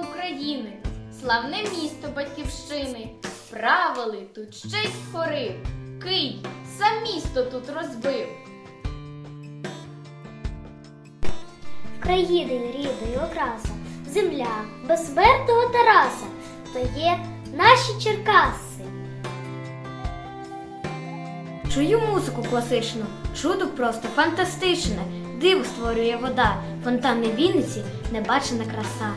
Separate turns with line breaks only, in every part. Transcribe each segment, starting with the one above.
України, славне місто батьківщини, правили тут й хорив, Київ сам місто тут розбив.
країни рідної окраса, земля безсмертного Тараса, то є наші Черкаси.
Чую музику класичну, чудо просто фантастичне. Диво створює вода, фонтани Вінниці, небачена краса.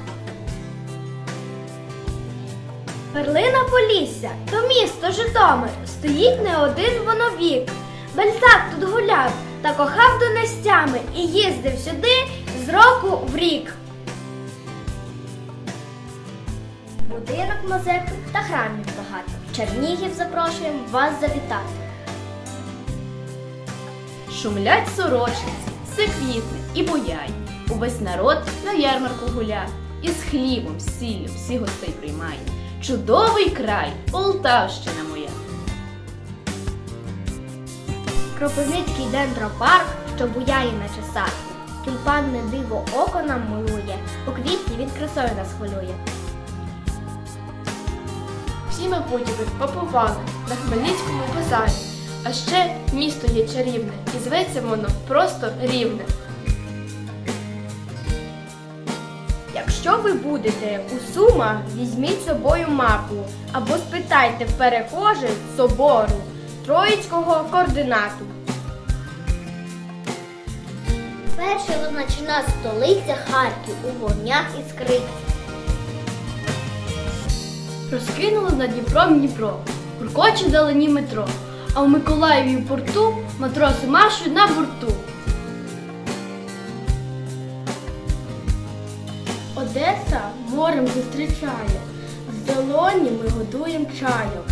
Перлина Полісся, то місто Житомир, стоїть не один воно вік. Бальзак тут гуляв та кохав донестями і їздив сюди з року в рік. Будинок мазепи та храмів багато. Чернігів запрошуємо вас завітати.
Шумлять сорочиці, все квітне і буяй. Увесь народ на ярмарку гуля, і з хлібом, з сіллю всі гостей приймає. Чудовий край, Полтавщина моя.
Кропивницький дендропарк, що буяє на часах. Тюльпанне диво око нам милує, у квітні від красою нас хвилює.
Всі ми будь-би на Хмельницькому базарі. А ще місто є чарівне, і зветься воно просто рівне. Якщо ви будете у Сумах, візьміть з собою мапу або спитайте в перехожих собору Троїцького координату.
Перша визначена столиця Харків у вогнях і скриці.
Розкинуло над Дніпром Дніпро, гуркоче далині метро, а в Миколаєві в порту матроси маршують на борту. Одеса морем зустрічає, в долоні ми годуємо чайом.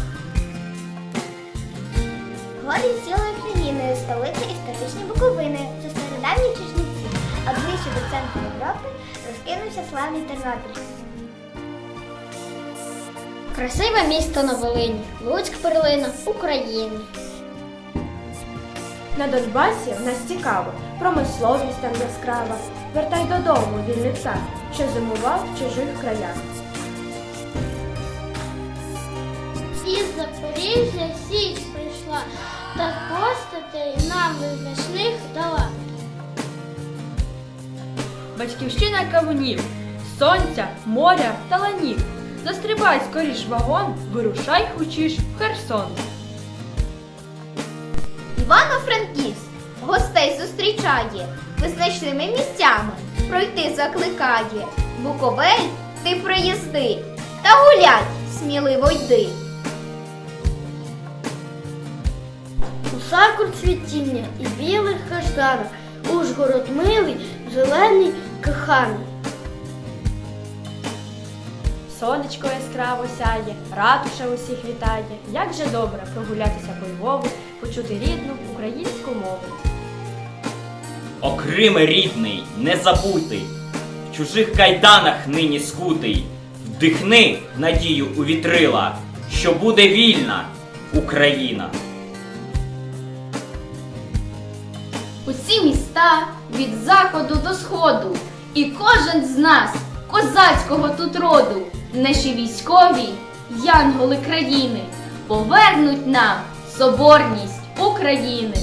Горі цілої країни, столиця історичні Буковини, це стародавні Чечниці, а ближче до центру Європи розкинувся славний Тернопіль. Красиве місто на Волині, Луцьк перлина України.
На Донбасі в нас цікаво, промисловість там яскрава. Вертай додому, вільний птах, що зимував в чужих краях.
Із Запоріжжя січ прийшла, та постатей нам визначних дала.
Батьківщина кавунів, сонця, моря та ланів. Застрибай скоріш вагон, вирушай хочеш в Херсон.
Івано-Франківськ гостей зустрічає, визначними місцями пройти закликає. Буковель, ти приїзди, та гулять, сміливо йди.
У сакур цвітіння і білих каштанах, Ужгород милий, зелений, коханий.
Сонечко яскраво сяє, ратуша усіх вітає. Як же добре прогулятися по Львову, почути рідну українську мову.
О Криме рідний, не забутий, в чужих кайданах нині скутий, вдихни надію у вітрила, що буде вільна Україна.
Усі міста від заходу до сходу, і кожен з нас козацького тут роду, наші військові, янголи країни, повернуть нам соборність України.